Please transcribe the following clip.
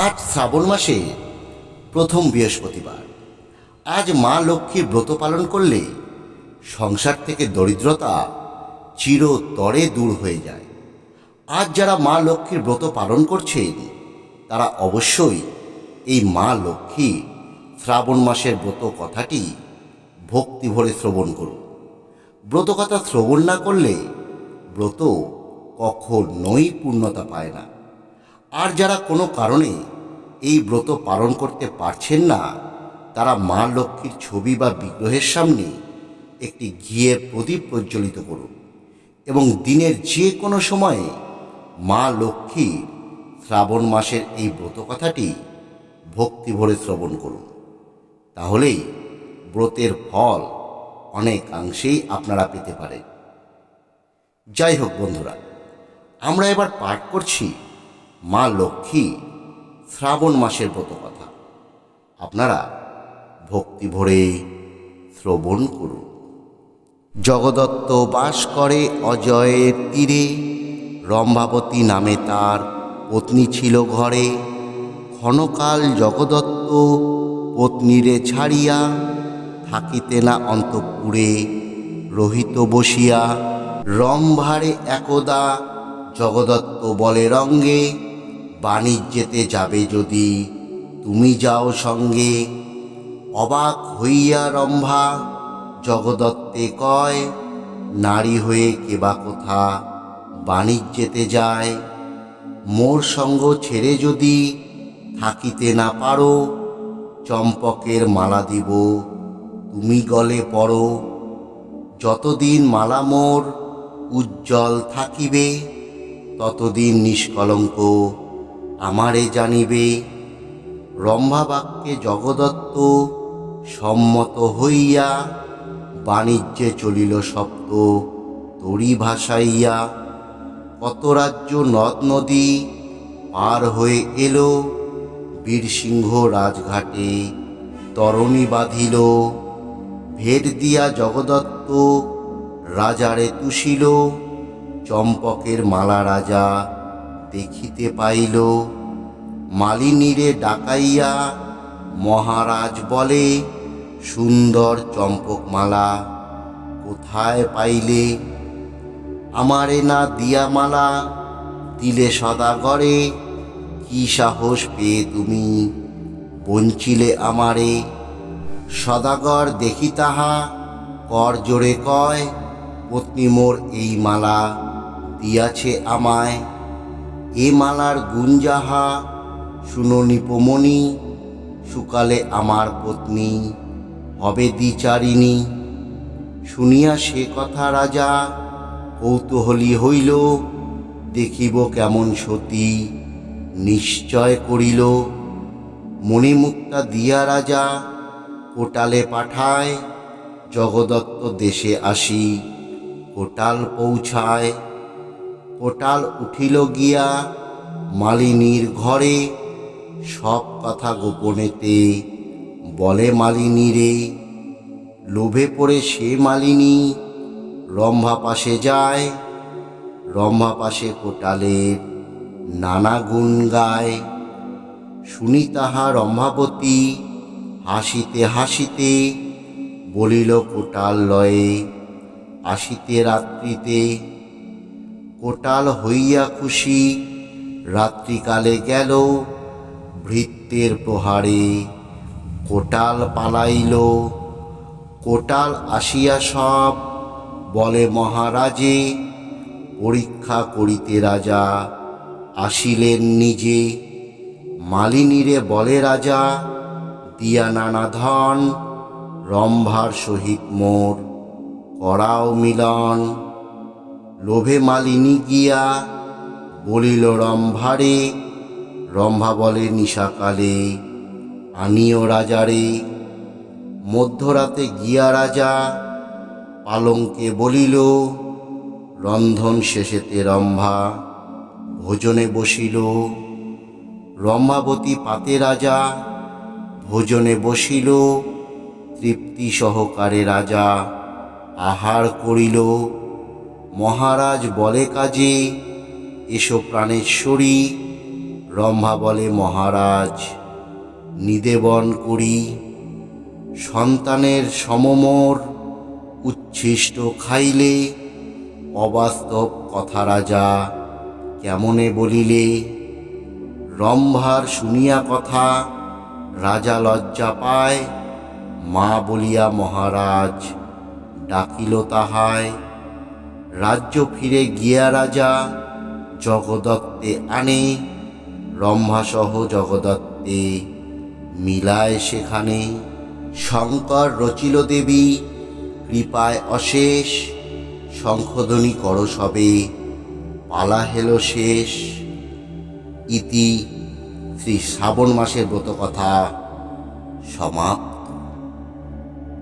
আজ শ্রাবণ মাসে প্রথম বৃহস্পতিবার। আজ মা লক্ষ্মীর ব্রত পালন করলে সংসার থেকে দরিদ্রতা চিরতরে দূর হয়ে যায়। আজ যারা মা লক্ষ্মীর ব্রত পালন করছেন, তারা অবশ্যই এই মা লক্ষ্মী শ্রাবণ মাসের ব্রত কথাটি ভক্তি ভরে শ্রবণ করুন। ব্রত কথা শ্রবণ না করলে ব্রত কখনোই পূর্ণতা পায় না। আর যারা কোনো কারণে এই ব্রত পালন করতে পারছেন না, তারা মা লক্ষ্মীর ছবি বা বিগ্রহের সামনে একটি ঘিয়ের প্রদীপ প্রজ্বলিত করুন এবং দিনের যে কোনো সময়ে মা লক্ষ্মী শ্রাবণ মাসের এই ব্রত কথাটি ভক্তি ভরে শ্রবণ করুন। তাহলেই ব্রতের ফল অনেকাংশেই আপনারা পেতে পারেন। যাই হোক বন্ধুরা, আমরা এবার পাঠ করছি মা লক্ষ্মী শ্রাবণ মাসের ব্রত কথা। আপনারা ভক্তি ভরে শ্রবণ করুন। জগদত্ত বাস করে অজয়ের তীরে, রম্ভাবতী নামে তার পত্নী ছিল ঘরে। ক্ষণকাল জগদত্ত পত্নীরে ছাড়িয়া থাকিতে না অন্তপুরে রহিত বসিয়া রম্ভারে একদা জগদত্ত বলে রঙ্গে বাণিজ্যেতে যাবে যদি। তুমি যাও সঙ্গে। অবাক হইয়া রম্ভা, জগদত্তে কয়, নারী হয়ে কেবা কোথা বাণিজ্যেতে যায়। মোর সঙ্গ ছেড়ে যদি থাকিতে না পারো, চম্পকের মালা দিব, তুমি গলে পড়ো। যতদিন মালা মোর উজ্জ্বল থাকিবে, ততদিন নিষ্কলঙ্ক আমারে জানিবে। রম্ভা বাক্যে জগদত্ত সম্মত হইয়া বাণিজ্যে চলিল সপ্ত তরি ভাসাইয়া। কত রাজ্য নদ নদী পার হয়ে এলো, বীরসিংহ রাজঘাটে তরণী বাঁধিল। ভেট দিয়া জগদত্ত রাজারে তুষিল, চম্পকের মালা রাজা দেখিতে পাইল। মালিনীরে ডাকাইয়া মহারাজ বলে, সুন্দর চম্পকমালা, কোথায় পাইলে? আমারে না দিয়া মালা দিলে সদাগরে, কি সাহস পেয়ে তুমি? বঞ্চিলে আমারে। সদাগর দেখি তাহা, কর জোরে কয়, পত্নী মোর এই মালা, দিয়াছে আমায় এ মালার গুণ যাহা, শুনো নিপমণি, সুকালে আমার পত্নী হবে দ্বিচারিণী। শুনিয়া সে কথা রাজা, কৌতূহলী হইল, দেখিব কেমন সতী নিশ্চয় করিল। মণিমুক্তা দিয়া রাজা, কোটালে পাঠায়, জগদত্ত দেশে আসি, কোটাল পৌঁছায়। কোটাল উঠিল গিয়া মালিনীর ঘরে। সব কথা গোপনেতে বলে মালিনী রে, লোভে পড়ে সে মালিনী রম্ভা পাশে যায়। রম্ভা পাশে কোটালের নানা গুণ গায়। শুনি তাহা রম্ভাবতী হাসিতে হাসিতে বলিল কোটাল লয়ে, আসিতে রাত্রিতে কোটাল হইয়া খুশি, রাত্রিকালে গেল, ভৃত্যের প্রহারে কোটাল পালাইল। কোটাল আসিয়া সব বলে, মহারাজে, পরীক্ষা করিতে রাজা আসিলেন নিজে। মালিনীরে বলে, রাজা, দিয়া নানা ধন, রম্ভার সহিত মোর, করাও মিলন। লোভে মালিনী গিয়া বলিল, রম্ভারে, রম্ভা বলে নিশাকালে, আনিও রাজারে। মধ্যরাতে গিয়া রাজা পালঙ্কে বলিল, রন্ধন শেষেতে রম্ভা ভোজনে বসিল। রম্ভাবতী পাতে রাজা ভোজনে বসিল। তৃপ্তি সহকারে রাজা আহার করিল। মহারাজ বলে কাজে, এসো প্রাণেশ্বরী রম্ভা বলে, মহারাজ, নিদেবন করি। সন্তানের সমমর উচ্ছিষ্ট খাইলে, অবাস্তব কথা রাজা কেমনে বলিলে? রম্ভার শুনিয়া কথা, রাজা লজ্জা পায়। মা বলিয়া, মহারাজ, ডাকিল তাহায়। রাজ্য ফিরে গিয়া রাজা জগদত্তে আনে রম্ভাসহ জগদত্তে মিলায় সেখানে। শঙ্কর রচিল দেবী, কৃপায় অশেষ, শঙ্খধ্বনি কর সবে, পালা হেল শেষ। ইতি শ্রী শ্রাবণ মাসের ব্রত কথা সমাপ্ত।